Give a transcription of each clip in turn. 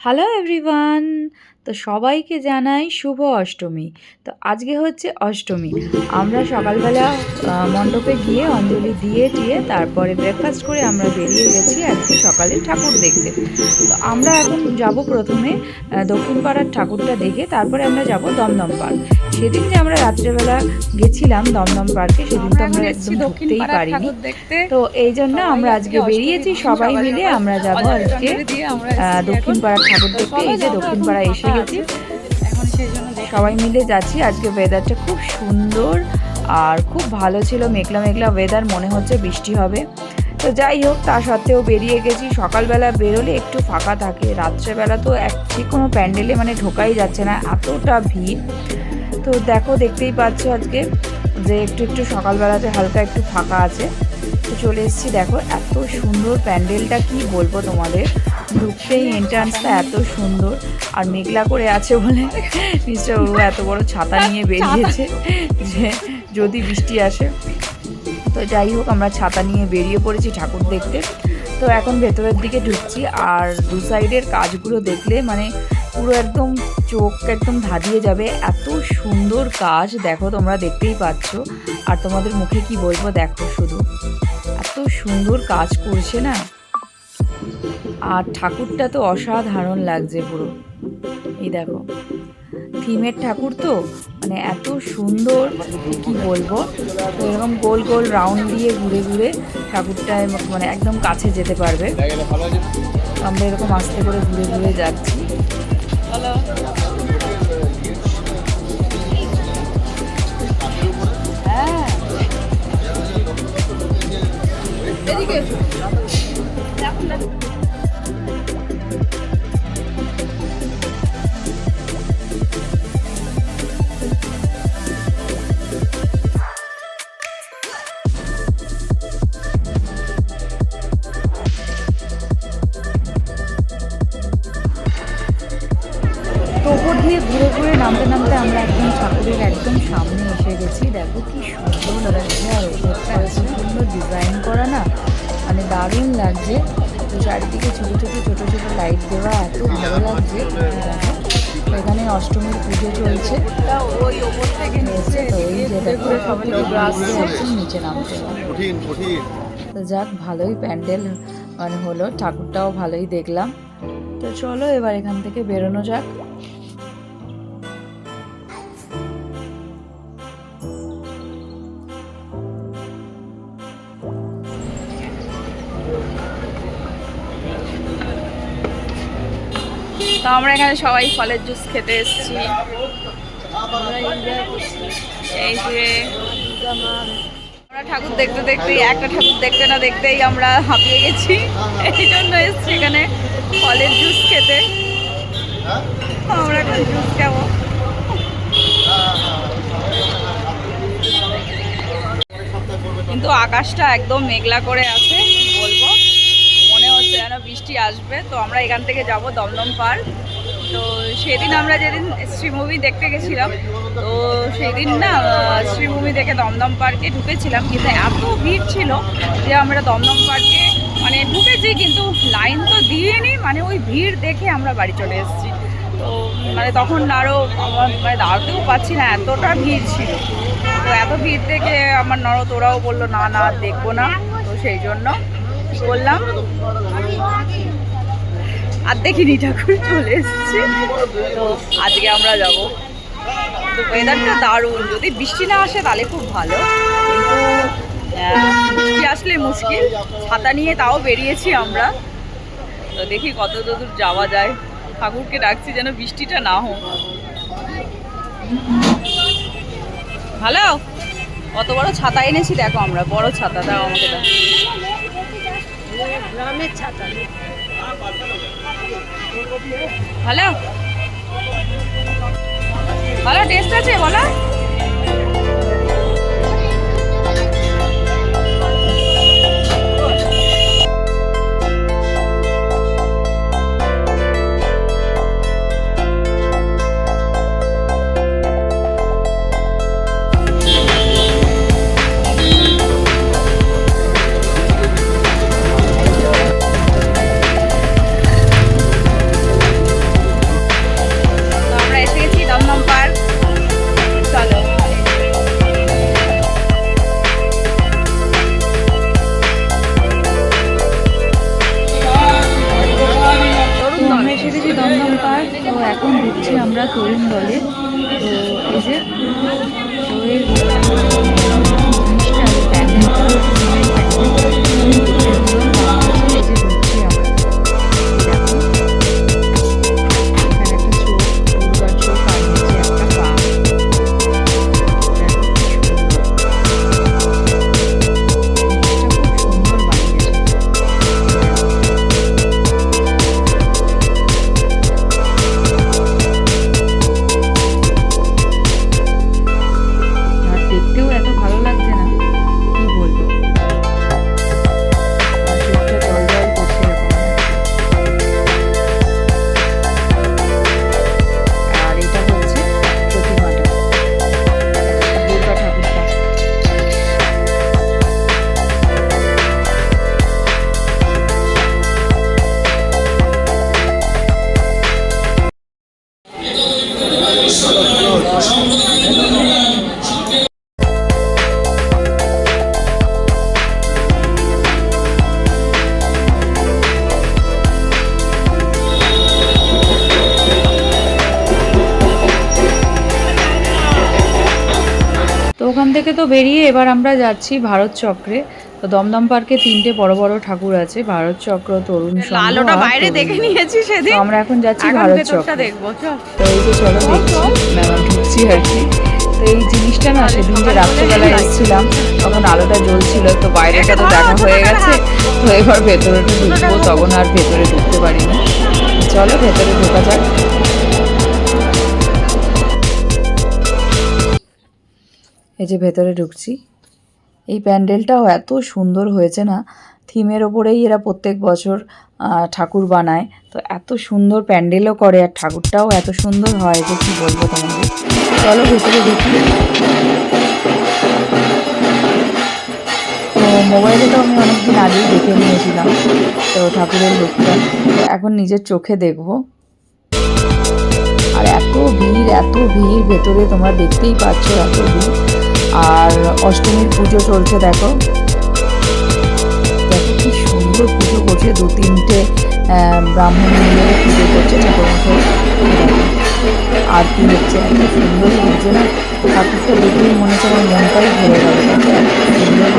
Hello everyone. তো সবাইকে জানাই শুভ অষ্টমী। তো আজকে হচ্ছে অষ্টমী। আমরা সকালবেলা মণ্ডপে গিয়ে অঞ্জলি দিয়ে দিয়ে তারপরে ব্রেকফাস্ট করে আমরা বেরিয়ে গেছি আজকে সকালে ঠাকুর দেখতে। তো আমরা এখন যাব প্রথমে দক্ষিণপাড়ার দক্ষিণ পাড়ার ঠাকুরটা দেখে তারপরে আমরা যাব দমদম পার্ক সেদিন যে আমরা রাত্রেবেলা গেছিলাম দমদম পার্কে সেদিন তো আমরা একদম ঢুকতেই পারিনি। তো এই জন্য আমরা আজকে বেরিয়েছি সবাই মিলে আমরা যাব আজকে আহ, দক্ষিণ পাড়ার ঠাকুর দেখতে এই যে দক্ষিণ পাড়া এসে গেছি। সবাই মিলে যাচ্ছি আজকে ওয়েদারটা খুব সুন্দর আর খুব ভালো ছিল মেঘলা মেঘলা ওয়েদার মনে হচ্ছে বৃষ্টি হবে। তো যাই হোক তা সত্ত্বেও বেরিয়ে গেছি। সকালবেলা বেরোলে একটু ফাঁকা থাকে রাত্রেবেলা তো এক ঠিক কোনো প্যান্ডেলে মানে ঢোকাই যাচ্ছে না এতটা ভিড়। তো দেখো, দেখতেই পাচ্ছ আজকে যে একটু একটু সকালবেলাতে হালকা একটু ফাঁকা আছে। তো চলে এসেছি, দেখো, এত সুন্দর প্যান্ডেলটা কি বলব তোমাদের? ঢুকতেই এন্ট্রান্সটা এত সুন্দর। আর মেঘলা করে আছে বলে মিস্টার বাবু এত বড় ছাতা নিয়ে বেরিয়েছে যে যদি বৃষ্টি আসে। তো যাই হোক, আমরা ছাতা নিয়ে বেরিয়ে পড়েছি ঠাকুর দেখতে। তো এখন ভেতরের দিকে ঢুকছি, আর দু সাইডের কাজগুলো দেখলে মানে পুরো একদম চোখ একদম ধাঁধিয়ে যাবে। এত সুন্দর কাজ, দেখো তোমরা দেখতেই পাচ্ছ। আর তোমাদের মুখে কি বলব, দেখো শুধু। এত সুন্দর কাজ করছে না? আর ঠাকুরটা তো অসাধারণ লাগছে পুরো। এই দেখো, থিমের ঠাকুর তো? মানে এত সুন্দর, কি বলব? তো এরকম গোল গোল রাউন্ড দিয়ে ঘুরে ঘুরে ঠাকুরটা মানে একদম কাছে যেতে পারবে। আমরা এরকম আস্তে করে ঘুরে ঘুরে যাচ্ছি। হ্যালো হ্যাঁ এদিকে এসো। ওপর দিয়ে ঘুরে ঘুরে নামতে নামতে আমরা একদম ঠাকুরের একদম সামনে এসে গেছি। দেখো কি সুন্দর লাগছে আর ওপরটা সুন্দর ডিজাইন করা না মানে দারুণ লাগছে। তো চারিদিকে ছোটো ছোটো ছোটো ছোটো লাইট দেওয়া এত ভালো লাগছে। এখানে অষ্টমীর পুজো চলছে। তা নিচে তো এই যে দেখো সব থেকে একদম নিচে নামতে হবে। কঠিন কঠিন। তো যাক ভালোই প্যান্ডেল মানে হলো ঠাকুরটাও ভালোই দেখলাম। তো চলো এবার এখান থেকে বেরোনো যাক। তো আমরা এখানে সবাই ফলের জুস খেতে এসেছি। এই যে আমরা ঠাকুর দেখতে দেখতে একটা ঠাকুর দেখতে না দেখতেই আমরা হাঁপিয়ে গেছি। এই জন্য এসেছি এখানে ফলের জুস খেতে। আমরা এখন জুস খাব। কিন্তু আকাশটা একদম মেঘলা করে আছে কি বলব মনে হচ্ছে যেন বৃষ্টি আসবে, তো আমরা এখান থেকে যাব দমদম পার্ক। তো সেদিন আমরা যেদিন শ্রী মুভি দেখতে গেছিলাম, তো সেদিন না শ্রী মুভি দেখে দমদম পার্কে ঢুকেছিলাম, কিন্তু এত ভিড় ছিল যে আমরা দমদম পার্কে মানে ঢুকেছি, কিন্তু লাইন তো দিইনি মানে ওই ভিড় দেখে আমরা বাড়ি চলে এসেছি। তো মানে তখন আরও আমার মানে দাঁড়াতেও পাচ্ছি না, এতটা ভিড় ছিল। তো এত ভিড় দেখে আমার নরদ ওরাও বলল, না না দেখব না। তো সেই জন্য করলাম আর দেখিনি ঠাকুর চলে এসেছি। তো আজকে আমরা যাব। তো ওয়েদারটা দারুণ। যদি বৃষ্টি না আসে তাহলে খুব ভালো। কিন্তু বৃষ্টি আসলে মুশকিল। ছাতা নিয়ে তাও বেরিয়েছি আমরা। তো দেখি কত দূর যাওয়া যায়। ঠাকুরকে ডাকছি যেন বৃষ্টিটা না হোক। ভালো? কত বড় ছাতা এনেছি দেখো আমরা। বড় ছাতা, দাও আমাকে দাও। গ্রামের ছাতা। ভালো? ভালো টেস্ট আছে? বলো। এখন ঢুকছি আমরা তরুণ দলে। তো এই যে ওখান থেকে তো বেরিয়ে এবার আমরা যাচ্ছি ভারত চক্রে। তো দমদম পার্কে তিনটে বড় বড় ঠাকুর আছে ভারত চক্র তরুণ সংঘ লাল ওটা আর বাইরে দেখে নিয়েছি সেদিন। আমরা এখন যাচ্ছি ভারত চক্রে। দেখব তো এই যে চলো দেখছি আর কি। তো এই জিনিসটা না সেদিন যে রাত্রেবেলা এসেছিলাম তখন আলোটা জ্বলছিল তো বাইরেটা তো দেখা হয়ে গেছে। তো এবার ভেতরে ঢুকবো তখন আর ভেতরে ঢুকতে পারিনি। চলো ভেতরে ঢোকা যাক। এই যে ভেতরে ঢুকছি। এই প্যান্ডেলটাও এত সুন্দর হয়েছে না? থিমের ওপরেই এরা প্রত্যেক বছর ঠাকুর বানায়। তো এত সুন্দর প্যান্ডেলও করে আর ঠাকুরটাও এত সুন্দর হয় যে কি বলব তোমাদের? চলো ভেতরে দেখি তো মোবাইলে তো আমি অনেকদিন আগেই দেখে নিয়েছিলাম, তো ঠাকুরের লোকটা। এখন নিজের চোখে দেখব। আর এত ভিড় এত ভিড়, ভেতরে তোমরা দেখতেই পাচ্ছ এত ভিড়। আর অষ্টমীর পুজো চলছে, দেখো। দেখো কি সুন্দর পুজো করছে দু তিনটে ব্রাহ্মণ মিলে পুজো করছে আর আরতি হচ্ছে, এত সুন্দর লাগছে না? ঠাকুরটা দেখলেই মনে হচ্ছে আমার মনটাই ভরে গেল। সুন্দর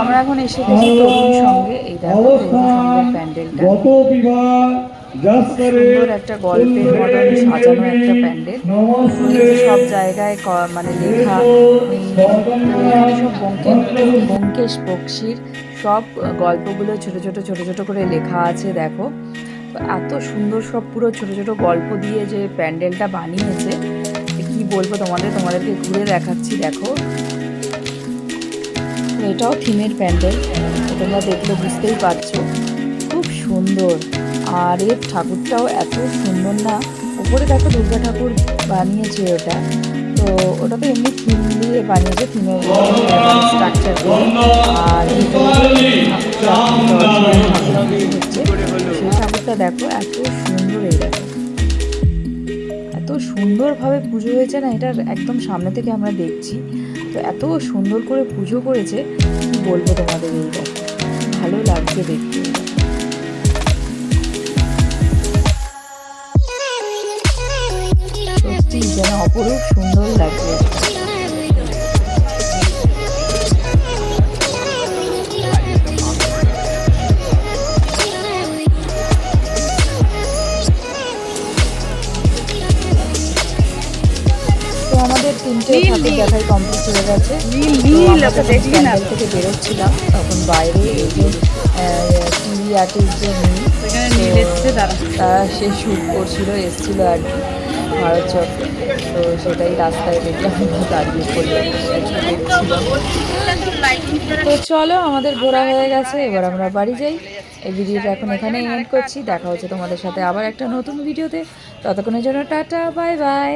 আমরা এখন সুন্দর একটা গল্পের সাজানো একটা প্যান্ডেল। সব জায়গায় মানে লেখা বক্সির সব গল্পগুলো ছোট ছোট ছোট ছোট করে লেখা আছে, দেখো। এত সুন্দর সব পুরো ছোট ছোট গল্প দিয়ে যে প্যান্ডেলটা বানিয়েছে কি বলব তোমাদের, তোমাদেরকে ঘুরে দেখাচ্ছি, দেখো। এটাও থিমের প্যান্ডেল তোমরা দেখলে বুঝতেই পারছ। খুব সুন্দর। আর এর ঠাকুরটাও এত সুন্দর না উপরে দেখো দুর্গা ঠাকুর বানিয়েছে ওটা। তো ওটা তো এমনি থিম দিয়ে বানিয়েছে থিমের স্ট্রাকচার আর হচ্ছে ঠাকুরটা দেখো, এত সুন্দর এই দেখো। এত সুন্দরভাবে পুজো হয়েছে না, এটার একদম সামনে থেকে আমরা দেখছি। তো এত সুন্দর করে পুজো করেছে, কি বলব তোমাদের এই দেখো, ভালো লাগছে দেখতে। সত্যি যেন অপরূপ সুন্দর লাগছে। কমপ্লিট হয়ে গেছে। প্যান্ডেল থেকে বেরোচ্ছিলাম তখন বাইরে এই যে টিভি আর্টিস্ট যে নীল তারা সে শ্যুট করছিল এসেছিল আর কি ভারত চক্রে তো সেটাই রাস্তায় দেখলাম দাঁড়িয়ে পড়লাম তো চলো আমাদের ঘোরা হয়ে গেছে এবার আমরা বাড়ি যাই। এই ভিডিওটা এখন এখানেই এন্ড করছি। দেখা হচ্ছে তোমাদের সাথে আবার একটা নতুন ভিডিওতে। ততক্ষণের জন্য টাটা বাই বাই